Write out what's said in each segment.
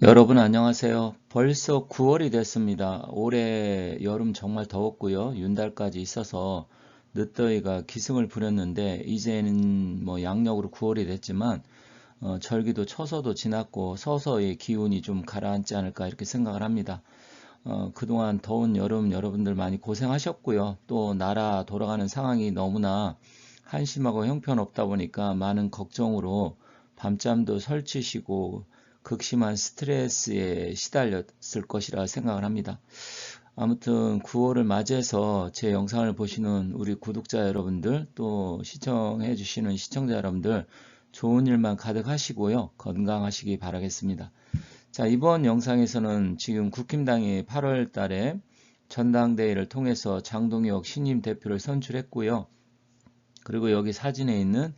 여러분 안녕하세요. 벌써 9월이 됐습니다. 올해 여름 정말 더웠고요. 윤달까지 있어서 늦더위가 기승을 부렸는데 이제는 뭐 양력으로 9월이 됐지만 어, 절기도 처서도 지났고 서서히 기운이 좀 가라앉지 않을까 이렇게 생각을 합니다. 어, 그동안 더운 여름 여러분들 많이 고생하셨고요. 또 나라 돌아가는 상황이 너무나 한심하고 형편없다 보니까 많은 걱정으로 밤잠도 설치시고 극심한 스트레스에 시달렸을 것이라 생각을 합니다. 아무튼 9월을 맞이해서 제 영상을 보시는 우리 구독자 여러분들 또 시청해 주시는 시청자 여러분들 좋은 일만 가득하시고요. 건강하시기 바라겠습니다. 자, 이번 영상에서는 지금 국힘당이 8월 달에 전당대회를 통해서 장동혁 신임 대표를 선출했고요. 그리고 여기 사진에 있는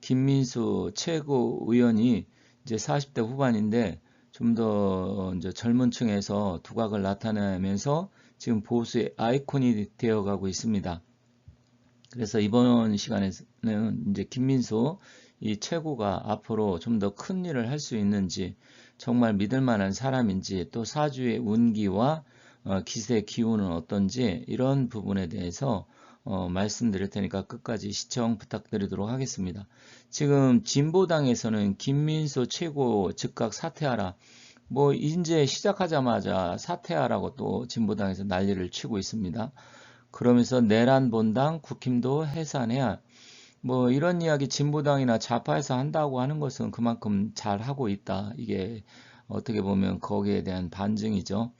김민수 최고의원이 이제 40대 후반인데 좀 더 이제 젊은 층에서 두각을 나타내면서 지금 보수의 아이콘이 되어 가고 있습니다. 그래서 이번 시간에는 이제 김민수 이 최고가 앞으로 좀 더 큰 일을 할 수 있는지 정말 믿을 만한 사람인지 또 사주의 운기와 어, 기세 기운은 어떤지 이런 부분에 대해서 어, 말씀드릴 테니까 끝까지 시청 부탁드리도록 하겠습니다. 지금 진보당에서는 김민수 최고 즉각 사퇴하라. 뭐 이제 시작하자마자 사퇴하라고 또 진보당에서 난리를 치고 있습니다. 그러면서 내란 본당 국힘도 해산해야 뭐 이런 이야기 진보당이나 좌파에서 한다고 하는 것은 그만큼 잘 하고 있다. 이게 어떻게 보면 거기에 대한 반증이죠.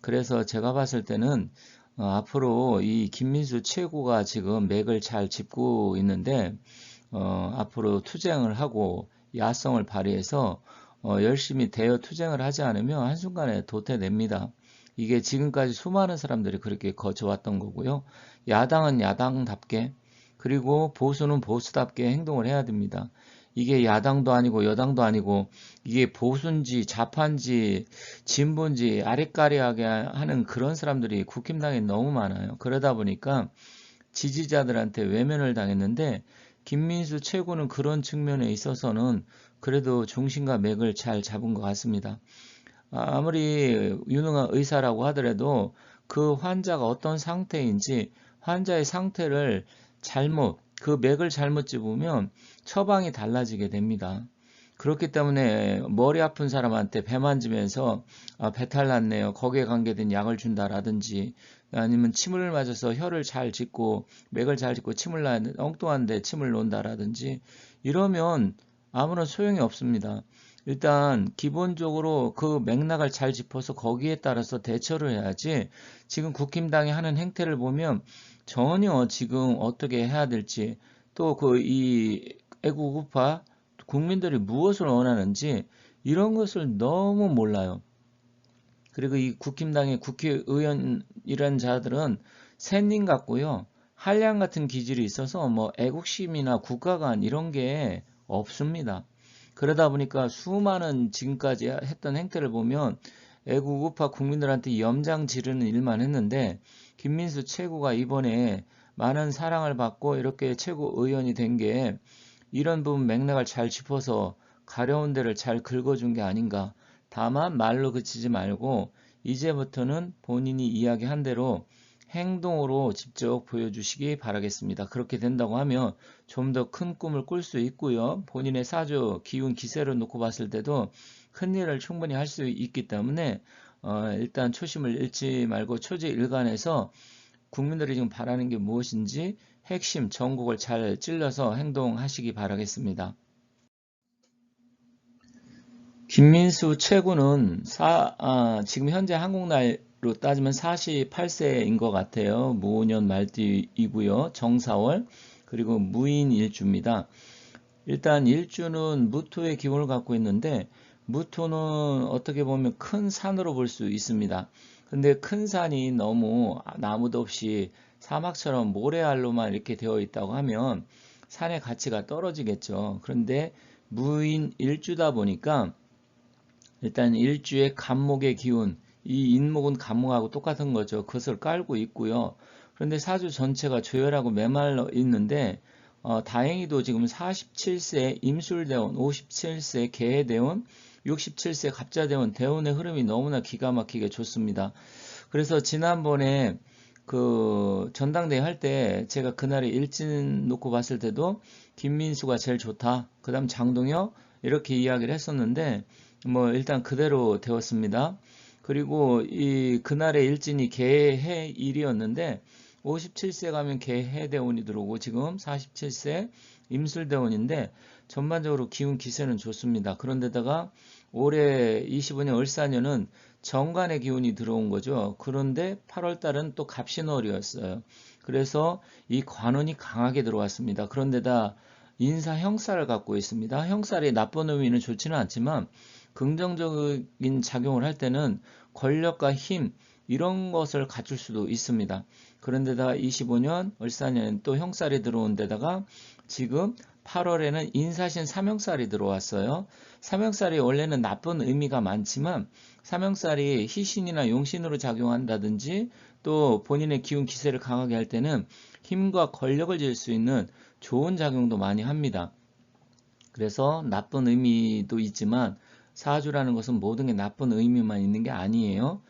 그래서 제가 봤을 때는 어, 앞으로 이 김민수 최고가 지금 맥을 잘 짚고 있는데 어, 앞으로 투쟁을 하고 야성을 발휘해서 어, 열심히 대여 투쟁을 하지 않으면 한순간에 도태됩니다. 이게 지금까지 수많은 사람들이 그렇게 거쳐왔던 거고요. 야당은 야당답게 그리고 보수는 보수답게 행동을 해야 됩니다. 이게 야당도 아니고 여당도 아니고 이게 보수인지 좌파인지 진보인지 아리까리하게 하는 그런 사람들이 국힘당에 너무 많아요. 그러다 보니까 지지자들한테 외면을 당했는데 김민수 최고는 그런 측면에 있어서는 그래도 중심과 맥을 잘 잡은 것 같습니다. 아무리 유능한 의사라고 하더라도 그 환자가 어떤 상태인지 환자의 상태를 잘못 그 맥을 잘못 집으면 처방이 달라지게 됩니다. 그렇기 때문에 머리 아픈 사람한테 배 만지면서 아, 배탈 났네요. 거기에 관계된 약을 준다라든지 아니면 침을 맞아서 혀를 잘 짚고 맥을 잘 짚고 침을 놔 엉뚱한데 침을 놓는다라든지 이러면 아무런 소용이 없습니다. 일단 기본적으로 그 맥락을 잘 짚어서 거기에 따라서 대처를 해야지 지금 국힘당이 하는 행태를 보면 전혀 지금 어떻게 해야 될지 또 그 이 애국우파 국민들이 무엇을 원하는지 이런 것을 너무 몰라요. 그리고 이 국힘당의 국회의원이란 자들은 샌님 같고요. 한량 같은 기질이 있어서 뭐 애국심이나 국가관 이런 게 없습니다. 그러다 보니까 수많은 지금까지 했던 행태를 보면 애국 우파 국민들한테 염장 지르는 일만 했는데 김민수 최고가 이번에 많은 사랑을 받고 이렇게 최고 의원이 된 게 이런 부분 맥락을 잘 짚어서 가려운 데를 잘 긁어준 게 아닌가. 다만 말로 그치지 말고 이제부터는 본인이 이야기한 대로 행동으로 직접 보여주시기 바라겠습니다. 그렇게 된다고 하면 좀 더 큰 꿈을 꿀 수 있고요. 본인의 사주, 기운, 기세를 놓고 봤을 때도 큰 일을 충분히 할 수 있기 때문에 어, 일단 초심을 잃지 말고 초지일관해서 국민들이 지금 바라는 게 무엇인지 핵심 전국을 잘 찔러서 행동하시기 바라겠습니다. 김민수 최고는 사, 아, 지금 현재 한국 나이로 따지면 48세인 것 같아요. 무년 말띠이고요. 정사월 그리고 무인 일주입니다. 일단 일주는 무토의 기운을 갖고 있는데 무토는 어떻게 보면 큰 산으로 볼 수 있습니다. 근데 큰 산이 너무 나무도 없이 사막처럼 모래알로만 이렇게 되어 있다고 하면 산의 가치가 떨어지겠죠. 그런데 무인 일주다 보니까 일단 일주의 간목의 기운, 이 인목은 간목하고 똑같은 거죠. 그것을 깔고 있고요. 그런데 사주 전체가 조열하고 메말라 있는데 어, 다행히도 지금 47세 임술대원, 57세 개해대원, 67세 갑자대원 대운의 흐름이 너무나 기가 막히게 좋습니다. 그래서 지난번에 그 전당대회 할 때 제가 그날에 일진 놓고 봤을 때도 김민수가 제일 좋다. 그 다음 장동혁 이렇게 이야기를 했었는데 뭐 일단 그대로 되었습니다. 그리고 이 그날의 일진이 개해 일이었는데 57세 가면 개해대원이 들어오고 지금 47세 임술대원인데 전반적으로 기운 기세는 좋습니다. 그런데다가 올해 25년 을사년은 정관의 기운이 들어온 거죠. 그런데 8월 달은 또 갑신월이었어요. 그래서 이 관원이 강하게 들어왔습니다. 그런데다 인사 형살을 갖고 있습니다. 형살이 나쁜 의미는 좋지는 않지만 긍정적인 작용을 할 때는 권력과 힘 이런 것을 갖출 수도 있습니다. 그런데다가 25년 을사년 또 형살이 들어온 데다가 지금 8월에는 인사신 삼형살이 들어왔어요. 삼형살이 원래는 나쁜 의미가 많지만 삼형살이 희신이나 용신으로 작용한다든지 또 본인의 기운 기세를 강하게 할 때는 힘과 권력을 질 수 있는 좋은 작용도 많이 합니다. 그래서 나쁜 의미도 있지만 사주라는 것은 모든 게 나쁜 의미만 있는 게 아니에요.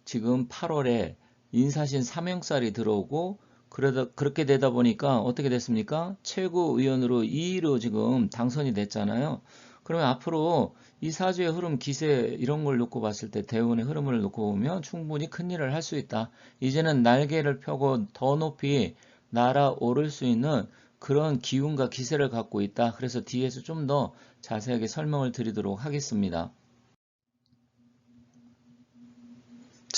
딱 지금 8월에 인사신 삼형살이 들어오고 그러다 그렇게 되다 보니까 어떻게 됐습니까? 최고위원으로 2위로 지금 당선이 됐잖아요. 그러면 앞으로 이 사주의 흐름, 기세 이런 걸 놓고 봤을 때 대운의 흐름을 놓고 보면 충분히 큰 일을 할 수 있다. 이제는 날개를 펴고 더 높이 날아오를 수 있는 그런 기운과 기세를 갖고 있다. 그래서 뒤에서 좀 더 자세하게 설명을 드리도록 하겠습니다.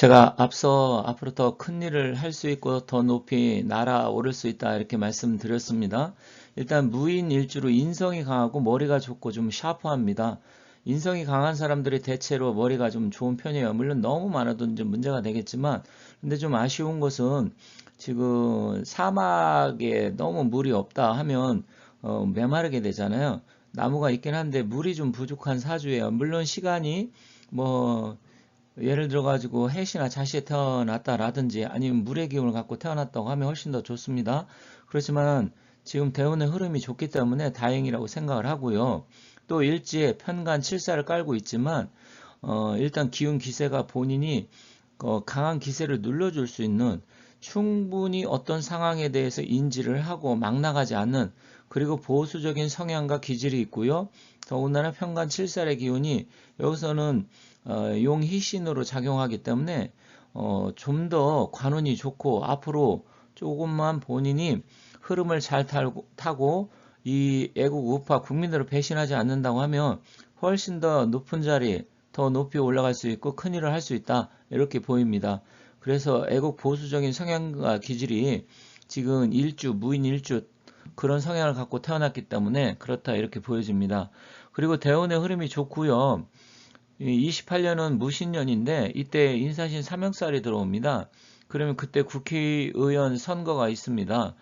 제가 앞서 앞으로 더 큰 일을 할 수 있고 더 높이 날아오를 수 있다 이렇게 말씀드렸습니다. 일단 무인 일주로 인성이 강하고 머리가 좋고 좀 샤프합니다. 인성이 강한 사람들이 대체로 머리가 좀 좋은 편이에요. 물론 너무 많아도 이제 문제가 되겠지만 근데 좀 아쉬운 것은 지금 사막에 너무 물이 없다 하면 어, 메마르게 되잖아요. 나무가 있긴 한데 물이 좀 부족한 사주예요. 물론 시간이 뭐 예를 들어 가지고 해시나 자시에 태어났다라든지 아니면 물의 기운을 갖고 태어났다고 하면 훨씬 더 좋습니다. 그렇지만 지금 대운의 흐름이 좋기 때문에 다행이라고 생각을 하고요. 또 일지에 편간 칠사를 깔고 있지만 어, 일단 기운 기세가 본인이 어, 강한 기세를 눌러줄 수 있는 충분히 어떤 상황에 대해서 인지를 하고 막 나가지 않는 그리고 보수적인 성향과 기질이 있고요. 더군다나 편간 칠살의 기운이 여기서는 어, 용희신으로 작용하기 때문에 어, 좀 더 관운이 좋고 앞으로 조금만 본인이 흐름을 잘 타고, 타고 이 애국 우파 국민들을 배신하지 않는다고 하면 훨씬 더 높은 자리 더 높이 올라갈 수 있고 큰 일을 할 수 있다 이렇게 보입니다. 그래서 애국 보수적인 성향과 기질이 지금 일주 무인 일주 그런 성향을 갖고 태어났기 때문에 그렇다 이렇게 보여집니다. 그리고 대운의 흐름이 좋고요. 28년은 무신년인데 이때 인사신 삼형살이 들어옵니다. 그러면 그때 국회의원 선거가 있습니다.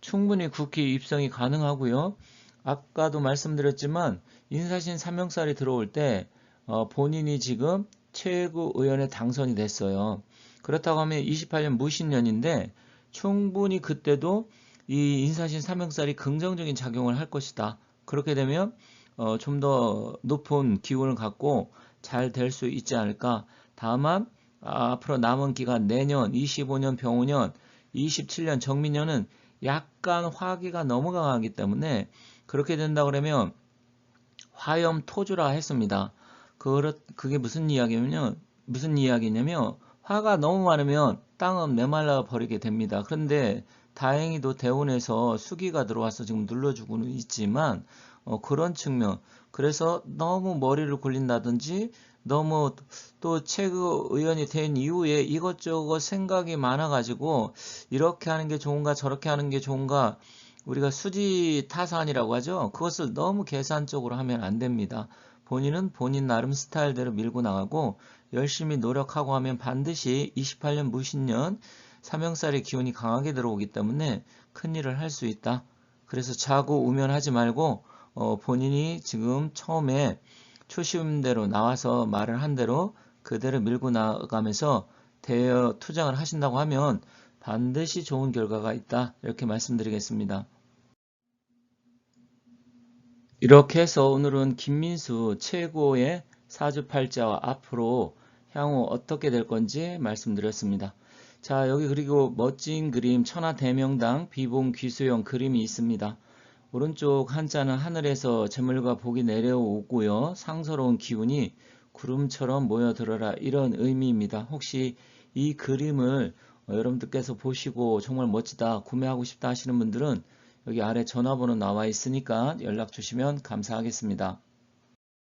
충분히 국회 입성이 가능하고요. 아까도 말씀드렸지만 인사신 삼형살이 들어올 때 어, 본인이 지금 최고의원에 당선이 됐어요. 그렇다고 하면 28년 무신년인데 충분히 그때도 이 인사신 삼형살이 긍정적인 작용을 할 것이다. 그렇게 되면 어, 좀 더 높은 기운을 갖고 잘 될 수 있지 않을까. 다만 아, 앞으로 남은 기간 내년 25년 병우년 27년 정민년은 약간 화기가 너무 강하기 때문에 그렇게 된다 그러면 화염 토주라 했습니다. 그 그게 무슨 이야기냐면 무슨 이야기냐면 화가 너무 많으면 땅은 메말라 버리게 됩니다. 그런데 다행히도 대운에서 수기가 들어와서 지금 눌러주고는 있지만 어, 그런 측면 그래서 너무 머리를 굴린다든지 너무 또 최고 의원이 된 이후에 이것저것 생각이 많아가지고 이렇게 하는 게 좋은가 저렇게 하는 게 좋은가 우리가 수지 타산이라고 하죠. 그것을 너무 계산적으로 하면 안 됩니다. 본인은 본인 나름 스타일대로 밀고 나가고 열심히 노력하고 하면 반드시 28년 무신년 삼형살의 기운이 강하게 들어오기 때문에 큰일을 할 수 있다. 그래서 자고 우면하지 말고 어, 본인이 지금 처음에 초심대로 나와서 말을 한 대로 그대로 밀고 나가면서 대여 투쟁을 하신다고 하면 반드시 좋은 결과가 있다. 이렇게 말씀드리겠습니다. 이렇게 해서 오늘은 김민수 최고의 사주팔자와 앞으로 향후 어떻게 될 건지 말씀드렸습니다. 자, 여기 그리고 멋진 그림 천하대명당 비봉 귀수형 그림이 있습니다. 오른쪽 한자는 하늘에서 재물과 복이 내려오고요. 상서로운 기운이 구름처럼 모여들어라 이런 의미입니다. 혹시 이 그림을 어, 여러분들께서 보시고 정말 멋지다 구매하고 싶다 하시는 분들은 여기 아래 전화번호 나와 있으니까 연락 주시면 감사하겠습니다.